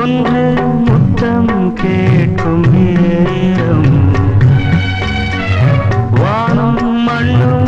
ஒன்று முத்தம் கேட்கும் நேரம். வானம் மண்ணும்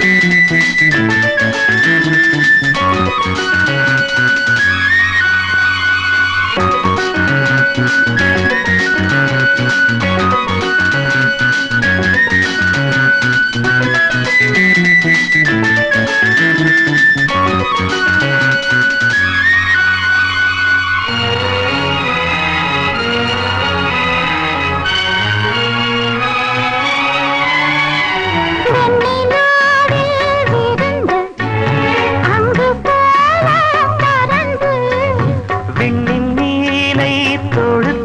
Thank you. தோடு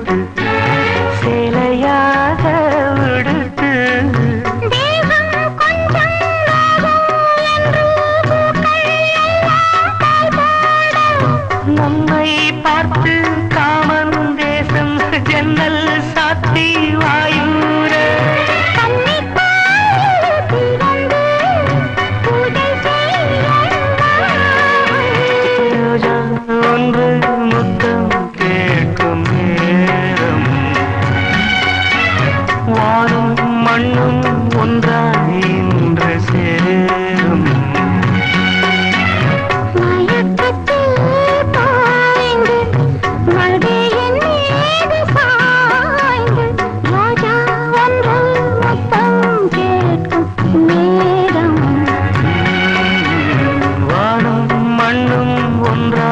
ஒன்றா